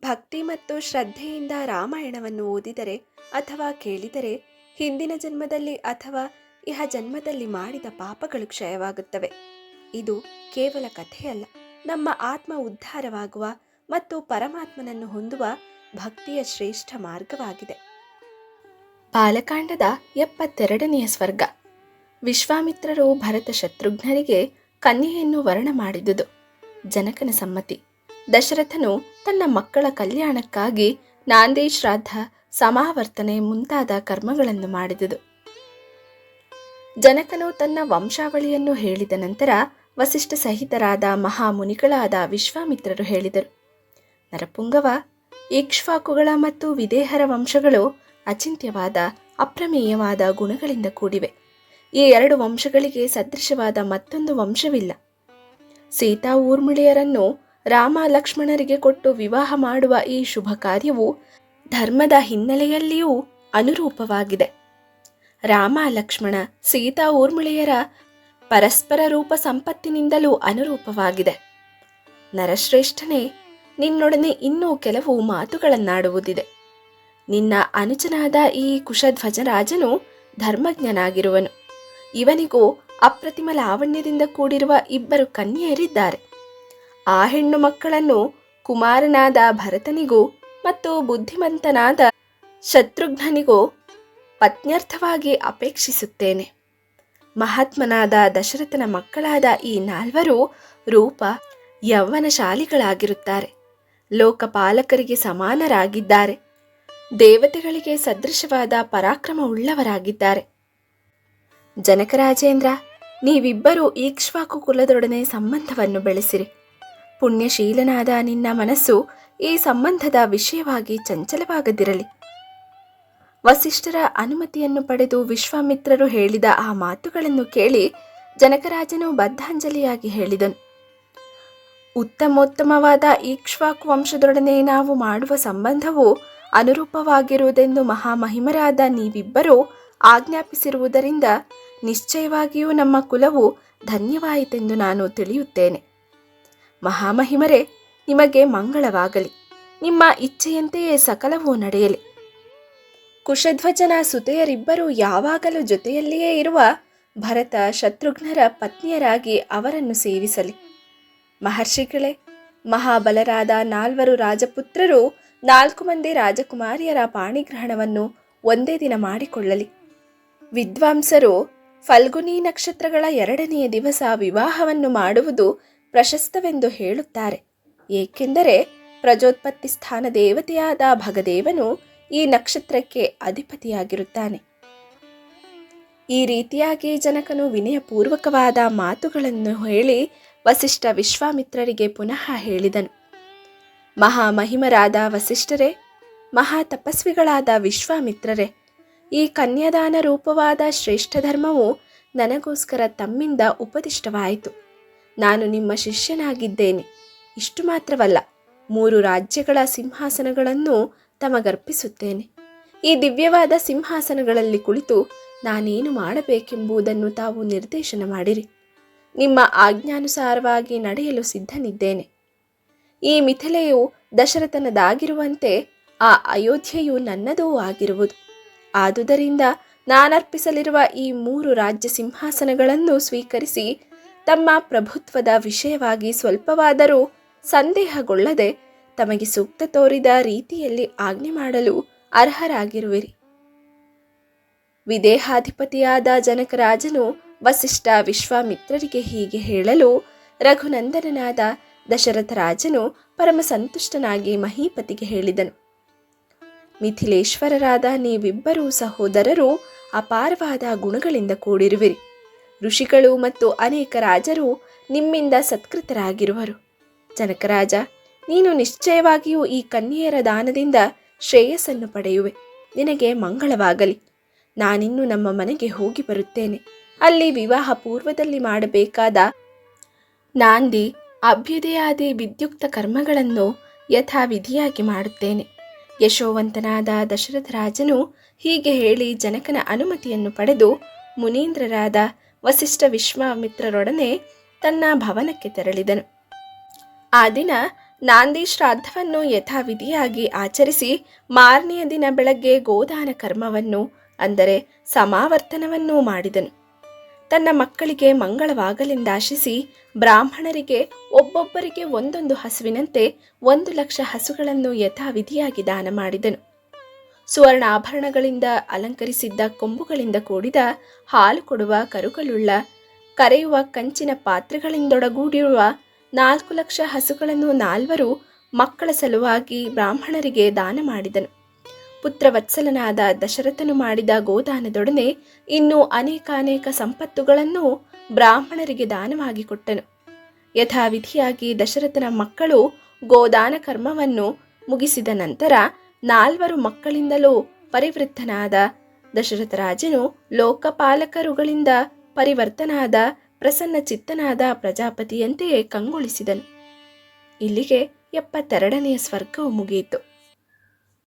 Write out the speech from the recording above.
ಭಕ್ತಿ ಮತ್ತು ಶ್ರದ್ಧೆಯಿಂದ ರಾಮಾಯಣವನ್ನು ಓದಿದರೆ ಅಥವಾ ಕೇಳಿದರೆ ಹಿಂದಿನ ಜನ್ಮದಲ್ಲಿ ಅಥವಾ ಇಹ ಜನ್ಮದಲ್ಲಿ ಮಾಡಿದ ಪಾಪಗಳು ಕ್ಷಯವಾಗುತ್ತವೆ. ಇದು ಕೇವಲ ಕಥೆಯಲ್ಲ. ನಮ್ಮ ಆತ್ಮ ಉದ್ಧಾರವಾಗುವ ಮತ್ತು ಪರಮಾತ್ಮನನ್ನು ಹೊಂದುವ ಭಕ್ತಿಯ ಶ್ರೇಷ್ಠ ಮಾರ್ಗವಾಗಿದೆ. ಬಾಲಕಾಂಡದ ಎಪ್ಪತ್ತೆರಡನೆಯ ಸ್ವರ್ಗ. ವಿಶ್ವಾಮಿತ್ರರು ಭರತ ಶತ್ರುಘ್ನರಿಗೆ ಕನ್ಯೆಯನ್ನು ವರ್ಣ ಮಾಡಿದುದು. ಜನಕನ ಸಮ್ಮತಿ. ದಶರಥನು ತನ್ನ ಮಕ್ಕಳ ಕಲ್ಯಾಣಕ್ಕಾಗಿ ನಾಂದಿ ಶ್ರಾದ್ದ, ಸಮಾವರ್ತನೆ ಮುಂತಾದ ಕರ್ಮಗಳನ್ನು ಮಾಡಿದುದು ಜನಕನು ತನ್ನ ವಂಶಾವಳಿಯನ್ನು ಹೇಳಿದ ನಂತರ ವಸಿಷ್ಠ ಸಹಿತರಾದ ಮಹಾಮುನಿಗಳಾದ ವಿಶ್ವಾಮಿತ್ರರು ಹೇಳಿದರು, ನರಪುಂಗವ ಇಕ್ಷ್ವಾಕುಗಳ ಮತ್ತು ವಿದೇಹರ ವಂಶಗಳು ಅಚಿಂತ್ಯವಾದ, ಅಪ್ರಮೇಯವಾದ ಗುಣಗಳಿಂದ ಕೂಡಿವೆ. ಈ ಎರಡು ವಂಶಗಳಿಗೆ ಸದೃಶವಾದ ಮತ್ತೊಂದು ವಂಶವಿಲ್ಲ. ಸೀತಾ ಊರ್ಮಿಳೆಯರನ್ನು ರಾಮ ಲಕ್ಷ್ಮಣರಿಗೆ ಕೊಟ್ಟು ವಿವಾಹ ಮಾಡುವ ಈ ಶುಭ ಕಾರ್ಯವು ಧರ್ಮದ ಹಿನ್ನೆಲೆಯಲ್ಲಿಯೂ ಅನುರೂಪವಾಗಿದೆ. ರಾಮ ಲಕ್ಷ್ಮಣ ಸೀತಾ ಊರ್ಮಿಳೆಯರ ಪರಸ್ಪರ ರೂಪ ಸಂಪತ್ತಿನಿಂದಲೂ ಅನುರೂಪವಾಗಿದೆ. ನರಶ್ರೇಷ್ಠನೇ, ನಿನ್ನೊಡನೆ ಇನ್ನೂ ಕೆಲವು ಮಾತುಗಳನ್ನಾಡುವುದಿದೆ. ನಿನ್ನ ಅನುಜನಾದ ಈ ಕುಶಧ್ವಜರಾಜನು ಧರ್ಮಜ್ಞನಾಗಿರುವನು. ಇವನಿಗೂ ಅಪ್ರತಿಮ ಲಾವಣ್ಯದಿಂದ ಕೂಡಿರುವ ಇಬ್ಬರು ಕನ್ಯೆಯರಿದ್ದಾರೆ. ಆ ಹೆಣ್ಣು ಮಕ್ಕಳನ್ನು ಕುಮಾರನಾದ ಭರತನಿಗೂ ಮತ್ತು ಬುದ್ಧಿಮಂತನಾದ ಶತ್ರುಘ್ನನಿಗೂ ಪತ್ನ್ಯರ್ಥವಾಗಿ ಅಪೇಕ್ಷಿಸುತ್ತೇನೆ. ಮಹಾತ್ಮನಾದ ದಶರಥನ ಮಕ್ಕಳಾದ ಈ ನಾಲ್ವರು ರೂಪ ಯೌವನಶಾಲಿಗಳಾಗಿರುತ್ತಾರೆ. ಲೋಕಪಾಲಕರಿಗೆ ಸಮಾನರಾಗಿದ್ದಾರೆ. ದೇವತೆಗಳಿಗೆ ಸದೃಶವಾದ ಪರಾಕ್ರಮವುಳ್ಳವರಾಗಿದ್ದಾರೆ. ಜನಕರಾಜೇಂದ್ರ ನೀವಿಬ್ಬರೂ ಈಕ್ಷ್ವಾಕು ಕುಲದೊಡನೆ ಸಂಬಂಧವನ್ನು ಬೆಳೆಸಿರಿ. ಪುಣ್ಯಶೀಲನಾದ ನಿನ್ನ ಮನಸ್ಸು ಈ ಸಂಬಂಧದ ವಿಷಯವಾಗಿ ಚಂಚಲವಾಗದಿರಲಿ. ವಸಿಷ್ಠರ ಅನುಮತಿಯನ್ನು ಪಡೆದು ವಿಶ್ವಾಮಿತ್ರರು ಹೇಳಿದ ಆ ಮಾತುಗಳನ್ನು ಕೇಳಿ ಜನಕರಾಜನು ಬದ್ಧಾಂಜಲಿಯಾಗಿ ಹೇಳಿದನು. ಉತ್ತಮೋತ್ತಮವಾದ ಈಕ್ಷ್ವಾಕು ವಂಶದೊಡನೆ ನಾವು ಮಾಡುವ ಸಂಬಂಧವು ಅನುರೂಪವಾಗಿರುವುದೆಂದು ಮಹಾಮಹಿಮರಾದ ನೀವಿಬ್ಬರೂ ಆಜ್ಞಾಪಿಸಿರುವುದರಿಂದ ನಿಶ್ಚಯವಾಗಿಯೂ ನಮ್ಮ ಕುಲವು ಧನ್ಯವಾಯಿತೆಂದು ನಾನು ತಿಳಿಯುತ್ತೇನೆ. ಮಹಾಮಹಿಮರೇ, ನಿಮಗೆ ಮಂಗಳವಾಗಲಿ. ನಿಮ್ಮ ಇಚ್ಛೆಯಂತೆಯೇ ಸಕಲವೂ ನಡೆಯಲಿ. ಕುಶಧ್ವಜನ ಸುತೆಯರಿಬ್ಬರು ಯಾವಾಗಲೂ ಜೊತೆಯಲ್ಲಿಯೇ ಇರುವ ಭರತ ಶತ್ರುಘ್ನರ ಪತ್ನಿಯರಾಗಿ ಅವರನ್ನು ಸೇವಿಸಲಿ. ಮಹರ್ಷಿಗಳೇ, ಮಹಾಬಲರಾದ ನಾಲ್ವರು ರಾಜಪುತ್ರರು ನಾಲ್ಕು ಮಂದಿ ರಾಜಕುಮಾರಿಯರ ಪಾಣಿಗ್ರಹಣವನ್ನು ಒಂದೇ ದಿನ ಮಾಡಿಕೊಳ್ಳಲಿ. ವಿದ್ವಾಂಸರು ಫಲ್ಗುನಿ ನಕ್ಷತ್ರಗಳ ಎರಡನೆಯ ದಿವಸ ವಿವಾಹವನ್ನು ಮಾಡುವುದು ಪ್ರಶಸ್ತವೆಂದು ಹೇಳುತ್ತಾರೆ. ಏಕೆಂದರೆ ಪ್ರಜೋತ್ಪತ್ತಿ ಸ್ಥಾನ ದೇವತೆಯಾದ ಭಗದೇವನು ಈ ನಕ್ಷತ್ರಕ್ಕೆ ಅಧಿಪತಿಯಾಗಿರುತ್ತಾನೆ. ಈ ರೀತಿಯಾಗಿ ಜನಕನು ವಿನಯಪೂರ್ವಕವಾದ ಮಾತುಗಳನ್ನು ಹೇಳಿ ವಸಿಷ್ಠ ವಿಶ್ವಾಮಿತ್ರರಿಗೆ ಪುನಃ ಹೇಳಿದನು. ಮಹಾಮಹಿಮರಾದ ವಸಿಷ್ಠರೇ ಮಹಾ ತಪಸ್ವಿಗಳಾದ ವಿಶ್ವಾಮಿತ್ರರೇ, ಈ ಕನ್ಯಾದಾನ ರೂಪವಾದ ಶ್ರೇಷ್ಠ ಧರ್ಮವು ನನಗೋಸ್ಕರ ತಮ್ಮಿಂದ ಉಪದಿಷ್ಟವಾಯಿತು. ನಾನು ನಿಮ್ಮ ಶಿಷ್ಯನಾಗಿದ್ದೇನೆ. ಇಷ್ಟು ಮಾತ್ರವಲ್ಲ, ಮೂರು ರಾಜ್ಯಗಳ ಸಿಂಹಾಸನಗಳನ್ನು ತಮಗರ್ಪಿಸುತ್ತೇನೆ. ಈ ದಿವ್ಯವಾದ ಸಿಂಹಾಸನಗಳಲ್ಲಿ ಕುಳಿತು ನಾನೇನು ಮಾಡಬೇಕೆಂಬುದನ್ನು ತಾವು ನಿರ್ದೇಶನ ಮಾಡಿರಿ. ನಿಮ್ಮ ಆಜ್ಞಾನುಸಾರವಾಗಿ ನಡೆಯಲು ಸಿದ್ಧನಿದ್ದೇನೆ. ಈ ಮಿಥಿಲೆಯು ದಶರಥನದಾಗಿರುವಂತೆ ಆ ಅಯೋಧ್ಯೆಯು ನನ್ನದೂ ಆಗಿರುವುದು. ಆದುದರಿಂದ ನಾನರ್ಪಿಸಲಿರುವ ಈ ಮೂರು ರಾಜ್ಯ ಸಿಂಹಾಸನಗಳನ್ನು ಸ್ವೀಕರಿಸಿ ತಮ್ಮ ಪ್ರಭುತ್ವದ ವಿಷಯವಾಗಿ ಸ್ವಲ್ಪವಾದರೂ ಸಂದೇಹಗೊಳ್ಳದೆ ತಮಗೆ ಸೂಕ್ತ ತೋರಿದ ರೀತಿಯಲ್ಲಿ ಆಜ್ಞೆ ಮಾಡಲು ಅರ್ಹರಾಗಿರುವಿರಿ. ವಿದೇಹಾಧಿಪತಿಯಾದ ಜನಕರಾಜನು ವಸಿಷ್ಠ ವಿಶ್ವಾಮಿತ್ರರಿಗೆ ಹೀಗೆ ಹೇಳಲು ರಘುನಂದನನಾದ ದಶರಥ ರಾಜನು ಪರಮ ಸಂತುಷ್ಟನಾಗಿ ಮಹೀಪತಿಗೆ ಹೇಳಿದನು. ಮಿಥಿಲೇಶ್ವರರಾದ ನೀವಿಬ್ಬರೂ ಸಹೋದರರು ಅಪಾರವಾದ ಗುಣಗಳಿಂದ ಕೂಡಿರುವಿರಿ. ಋಷಿಗಳು ಮತ್ತು ಅನೇಕ ರಾಜರು ನಿಮ್ಮಿಂದ ಸತ್ಕೃತರಾಗಿರುವರು. ಜನಕರಾಜ, ನೀನು ನಿಶ್ಚಯವಾಗಿಯೂ ಈ ಕನ್ಯೆಯರ ದಾನದಿಂದ ಶ್ರೇಯಸ್ಸನ್ನು ಪಡೆಯುವೆ. ನಿನಗೆ ಮಂಗಳವಾಗಲಿ. ನಾನಿನ್ನು ನಮ್ಮ ಮನೆಗೆ ಹೋಗಿ ಬರುತ್ತೇನೆ. ಅಲ್ಲಿ ವಿವಾಹ ಪೂರ್ವದಲ್ಲಿ ಮಾಡಬೇಕಾದ ನಾಂದಿ, ಅಭ್ಯುದಯಾದಿ ವಿದ್ಯುಕ್ತ ಕರ್ಮಗಳನ್ನು ಯಥಾವಿಧಿಯಾಗಿ ಮಾಡುತ್ತೇನೆ. ಯಶೋವಂತನಾದ ದಶರಥ ರಾಜನು ಹೀಗೆ ಹೇಳಿ ಜನಕನ ಅನುಮತಿಯನ್ನು ಪಡೆದು ಮುನೀಂದ್ರರಾದ ವಸಿಷ್ಠ ವಿಶ್ವಾಮಿತ್ರರೊಡನೆ ತನ್ನ ಭವನಕ್ಕೆ ತೆರಳಿದನು. ಆ ದಿನ ನಾಂದಿ ಶ್ರಾದ್ದವನ್ನು ಯಥಾವಿಧಿಯಾಗಿ ಆಚರಿಸಿ ಮಾರನೆಯ ದಿನ ಬೆಳಗ್ಗೆ ಗೋದಾನ ಕರ್ಮವನ್ನು, ಅಂದರೆ ಸಮಾವರ್ತನವನ್ನು ಮಾಡಿದನು. ತನ್ನ ಮಕ್ಕಳಿಗೆ ಮಂಗಳವಾಗಲೆಂದಾಶಿಸಿ ಬ್ರಾಹ್ಮಣರಿಗೆ ಒಬ್ಬೊಬ್ಬರಿಗೆ ಒಂದೊಂದು ಹಸುವಿನಂತೆ ಒಂದು ಲಕ್ಷ ಹಸುಗಳನ್ನು ಯಥಾವಿಧಿಯಾಗಿ ದಾನ ಮಾಡಿದನು. ಸುವರ್ಣ ಆಭರಣಗಳಿಂದ ಅಲಂಕರಿಸಿದ್ದ ಕೊಂಬುಗಳಿಂದ ಕೂಡಿದ ಹಾಲು ಕೊಡುವ ಕರುಗಳುಳ್ಳ, ಕರೆಯುವ ಕಂಚಿನ ಪಾತ್ರೆಗಳಿಂದೊಡಗೂಡಿರುವ ನಾಲ್ಕು ಲಕ್ಷ ಹಸುಗಳನ್ನು ನಾಲ್ವರು ಮಕ್ಕಳ ಸಲುವಾಗಿ ಬ್ರಾಹ್ಮಣರಿಗೆ ದಾನ ಮಾಡಿದನು. ಪುತ್ರವತ್ಸಲನಾದ ದಶರಥನು ಮಾಡಿದ ಗೋದಾನದೊಡನೆ ಇನ್ನೂ ಅನೇಕಾನೇಕ ಅನೇಕ ಸಂಪತ್ತುಗಳನ್ನು ಬ್ರಾಹ್ಮಣರಿಗೆ ದಾನವಾಗಿ ಕೊಟ್ಟನು. ಯಥಾವಿಧಿಯಾಗಿ ದಶರಥನ ಮಕ್ಕಳು ಗೋದಾನ ಕರ್ಮವನ್ನು ಮುಗಿಸಿದ ನಂತರ ನಾಲ್ವರು ಮಕ್ಕಳಿಂದಲೂ ಪರಿವೃತ್ತನಾದ ದಶರಥರಾಜನು ಲೋಕಪಾಲಕರುಗಳಿಂದ ಪರಿವರ್ತನಾದ ಪ್ರಸನ್ನ ಚಿತ್ತನಾದ ಪ್ರಜಾಪತಿಯಂತೆಯೇ ಕಂಗೊಳಿಸಿದನು. ಇಲ್ಲಿಗೆ ಎಪ್ಪತ್ತೆರಡನೆಯ ಸ್ವರ್ಗವು ಮುಗಿಯಿತು.